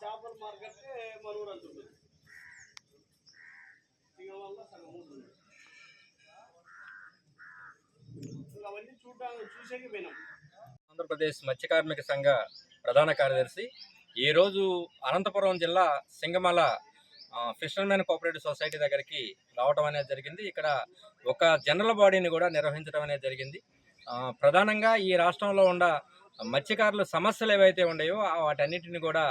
చేపల మార్కెట్ మన అంత ఉంటుంది ఇక వల్ల సగం ఉంటుంది అవన్నీ చూడడానికి చూసేకి పోయినాం. ఆంధ్రప్రదేశ్ మత్స్య కార్మిక సంఘ ప్రధాన కార్యదర్శి. ఈరోజు అనంతపురం జిల్లా సింగమల ఫిషర్మెన్ కోఆపరేటివ్ సొసైటీ దగ్గరికి రావడం అనేది జరిగింది. ఇక్కడ ఒక జనరల్ బాడీని కూడా నిర్వహించడం అనేది జరిగింది. ప్రధానంగా ఈ రాష్ట్రంలో ఉన్న మత్స్యకారుల సమస్యలు ఏవైతే ఉన్నాయో వాటన్నిటిని కూడా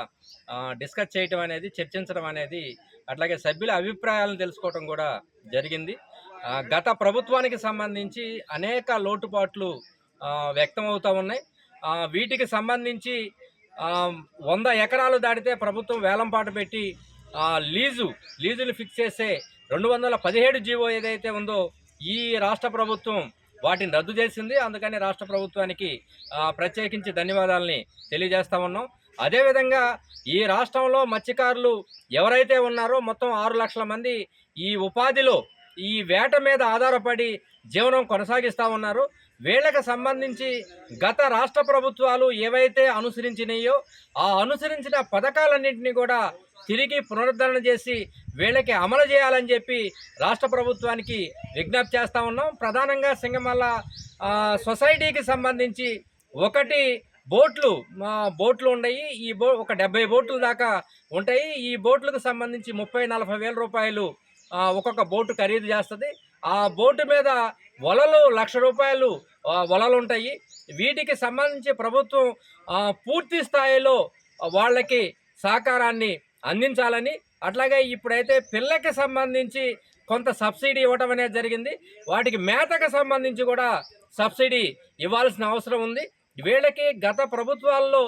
డిస్కస్ చేయటం అనేది చర్చించడం అనేది అట్లాగే సభ్యుల అభిప్రాయాలను తెలుసుకోవడం కూడా జరిగింది. గత ప్రభుత్వానికి సంబంధించి అనేక లోటుపాట్లు వ్యక్తమవుతూ ఉన్నాయి. వీటికి సంబంధించి వంద ఎకరాలు దాటితే ప్రభుత్వం వేలంపాట పెట్టి లీజు లీజులు ఫిక్స్ చేసే రెండు వందల పదిహేడు జీవో ఏదైతే ఉందో ఈ రాష్ట్ర ప్రభుత్వం వాటిని రద్దు చేసింది. అందుకని రాష్ట్ర ప్రభుత్వానికి ప్రత్యేకించి ధన్యవాదాలని తెలియజేస్తా ఉన్నాం. అదేవిధంగా ఈ రాష్ట్రంలో మత్స్యకారులు ఎవరైతే ఉన్నారో మొత్తం ఆరు లక్షల మంది ఈ ఉపాధిలో ఈ వేట మీద ఆధారపడి జీవనం కొనసాగిస్తూ ఉన్నారు. వీళ్ళకి సంబంధించి గత రాష్ట్ర ప్రభుత్వాలు ఏవైతే అనుసరించినాయో ఆ అనుసరించిన పథకాలన్నింటినీ కూడా తిరిగి పునరుద్ధరణ చేసి వీళ్ళకి అమలు చేయాలని చెప్పి రాష్ట్ర ప్రభుత్వానికి విజ్ఞప్తి చేస్తూ ఉన్నాం. ప్రధానంగా సింగమల్ల సొసైటీకి సంబంధించి ఒకటి బోట్లు బోట్లు ఉన్నాయి. ఈ బో ఒక డెబ్బై బోట్లు దాకా ఉంటాయి. ఈ బోట్లకు సంబంధించి ముప్పై నలభై వేల రూపాయలు ఒక్కొక్క బోటు ఖరీదు చేస్తుంది. ఆ బోటు మీద వలలు లక్ష రూపాయలు వలలు ఉంటాయి. వీటికి సంబంధించి ప్రభుత్వం పూర్తి స్థాయిలో వాళ్ళకి సహకారాన్ని అందించాలని. అట్లాగే ఇప్పుడైతే పిల్లకి సంబంధించి కొంత సబ్సిడీ ఇవ్వటం అనేది జరిగింది. వాటికి మేతకు సంబంధించి కూడా సబ్సిడీ ఇవ్వాల్సిన అవసరం ఉంది. వీళ్ళకి గత ప్రభుత్వాల్లో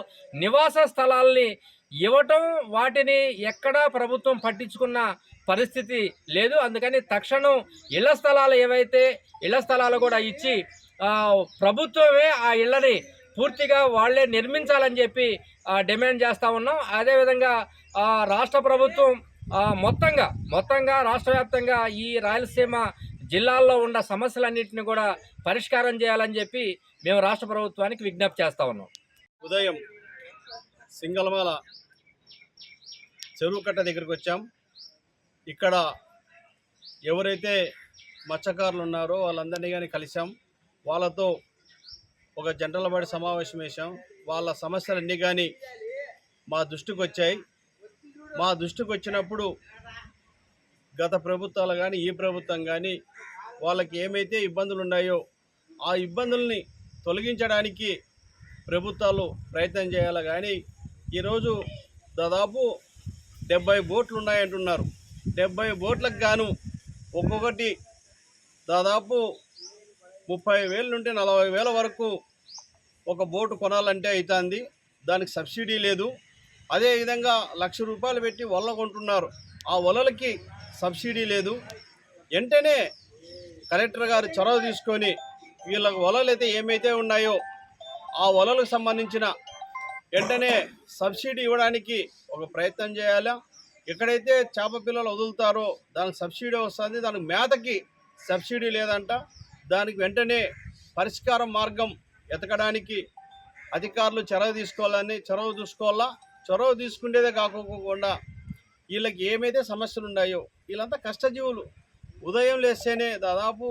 నివాస స్థలాల్ని ఇవ్వటం వాటిని ఎక్కడా ప్రభుత్వం పట్టించుకున్న పరిస్థితి లేదు. అందుకని తక్షణం ఇళ్ళ స్థలాలు ఏవైతే ఇళ్ళ స్థలాలు కూడా ఇచ్చి ప్రభుత్వమే ఆ ఇళ్ళని పూర్తిగా వాళ్ళే నిర్మించాలని చెప్పి డిమాండ్ చేస్తూ ఉన్నాం. అదేవిధంగా రాష్ట్ర ప్రభుత్వం మొత్తంగా మొత్తంగా రాష్ట్ర వ్యాప్తంగా ఈ రాయలసీమ జిల్లాల్లో ఉన్న సమస్యలన్నింటినీ కూడా పరిష్కారం చేయాలని చెప్పి మేము రాష్ట్ర ప్రభుత్వానికి విజ్ఞప్తి చేస్తా ఉన్నాం. ఉదయం సింగళమాల చెరువు కట్ట దగ్గరికి వచ్చాం. ఇక్కడ ఎవరైతే మత్స్యకారులు ఉన్నారో వాళ్ళందరినీ కానీ కలిసాం వాళ్ళతో ఒక జనరల్ బాడీ సమావేశం వేసాం వాళ్ళ సమస్యలన్నీ కానీ మా దృష్టికి వచ్చాయి మా దృష్టికి వచ్చినప్పుడు గత ప్రభుత్వాలు కానీ ఈ ప్రభుత్వం కానీ వాళ్ళకి ఏమైతే ఇబ్బందులు ఉన్నాయో ఆ ఇబ్బందుల్ని తొలగించడానికి ప్రభుత్వాలు ప్రయత్నం చేయాలి. కానీ ఈరోజు దాదాపు డెబ్బై బోట్లు ఉన్నాయంటున్నారు డెబ్బై బోట్లకు గాను ఒక్కొక్కటి దాదాపు ముప్పై వేల నుండి నలభై వేల వరకు ఒక బోటు కొనాలంటే అవుతుంది దానికి సబ్సిడీ లేదు. అదేవిధంగా లక్ష రూపాయలు పెట్టి వల కొంటున్నారు. ఆ వలలకి సబ్సిడీ లేదు. వెంటనే కలెక్టర్ గారు చొరవ తీసుకొని వీళ్ళ వలలు అయితే ఏమైతే ఉన్నాయో ఆ వలలకు సంబంధించిన వెంటనే సబ్సిడీ ఇవ్వడానికి ఒక ప్రయత్నం చేయాలా? ఎక్కడైతే చేప పిల్లలు వదులుతారో దానికి సబ్సిడీ వస్తుంది. దానికి మేతకి సబ్సిడీ లేదంట. దానికి వెంటనే పరిష్కార మార్గం ఎతకడానికి అధికారులు చొరవ తీసుకోవాలని చొరవ చూసుకోవాలా? చొరవ తీసుకునేదే కాకోకుండా వీళ్ళకి ఏమైతే సమస్యలు ఉన్నాయో వీళ్ళంతా కష్టజీవులు. ఉదయం లేస్తేనే దాదాపు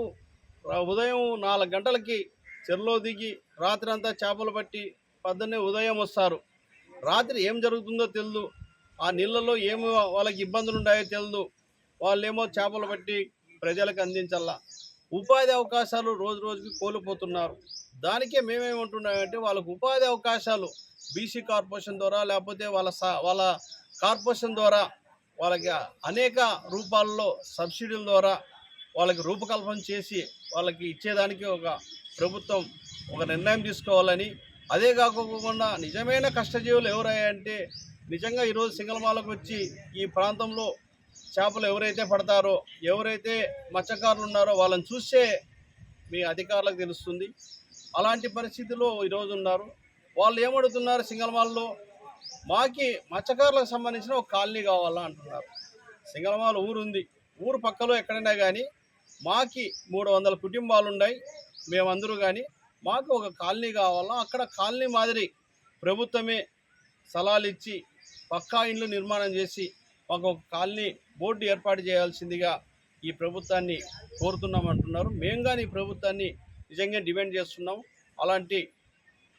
ఉదయం నాలుగు గంటలకి చెరులో దిగి రాత్రి అంతా చేపలు పట్టి పొద్దున్నే ఉదయం వస్తారు. రాత్రి ఏం జరుగుతుందో తెలియదు ఆ నీళ్ళలో ఏమి వాళ్ళకి ఇబ్బందులు ఉన్నాయో తెలియదు వాళ్ళేమో చేపలు పట్టి ప్రజలకు అందించాలా? ఉపాధి అవకాశాలు రోజు రోజుకి కోల్పోతున్నారు. దానికే మేమేమంటున్నామంటే వాళ్ళకు ఉపాధి అవకాశాలు బీసీ కార్పొరేషన్ ద్వారా లేకపోతే వాళ్ళ సా వాళ్ళ కార్పొరేషన్ ద్వారా వాళ్ళకి అనేక రూపాల్లో సబ్సిడీల ద్వారా వాళ్ళకి రూపకల్పన చేసి వాళ్ళకి ఇచ్చేదానికి ఒక ప్రభుత్వం ఒక నిర్ణయం తీసుకోవాలని. అదే కాకుండా నిజమైన కష్టజీవులు ఎవరయ్యాయంటే నిజంగా ఈరోజు సింగళమాలకు వచ్చి ఈ ప్రాంతంలో చేపలు ఎవరైతే పడతారో ఎవరైతే మత్స్యకారులు ఉన్నారో వాళ్ళని చూస్తే మీ అధికారులకు తెలుస్తుంది. అలాంటి పరిస్థితిలో ఈరోజు ఉన్నారు. వాళ్ళు ఏమడుగుతున్నారు సింగళమాలలో మాకి మత్స్యకారులకు సంబంధించిన ఒక కాలనీ కావాలా అంటున్నారు. సింగళమాల ఊరు ఉంది ఊరు పక్కలో ఎక్కడైనా కానీ మాకి మూడు వందల కుటుంబాలు ఉన్నాయి మేమందరూ కానీ మాకు ఒక కాలనీ కావాలా? అక్కడ కాలనీ మాదిరి ప్రభుత్వమే స్థలాలు ఇచ్చి పక్కా ఇండ్లు నిర్మాణం చేసి మాకు ఒక కాలనీ బోర్డు ఏర్పాటు చేయాల్సిందిగా ఈ ప్రభుత్వాన్ని కోరుతున్నామంటున్నారు. మేము కానీ ఈ ప్రభుత్వాన్ని నిజంగా డిమాండ్ చేస్తున్నాం. అలాంటి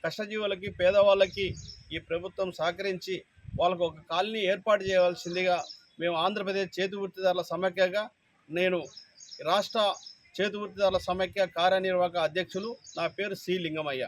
కష్టజీవులకి పేదవాళ్ళకి ఈ ప్రభుత్వం సహకరించి వాళ్ళకు ఒక కాలనీ ఏర్పాటు చేయవలసిందిగా మేము ఆంధ్రప్రదేశ్ చేతి వృత్తిదారుల సమైక్యగా నేను రాష్ట్ర చేతి వృత్తిదారుల సమైక్య కార్యనిర్వాహక అధ్యక్షులు నా పేరు సి లింగమయ్య.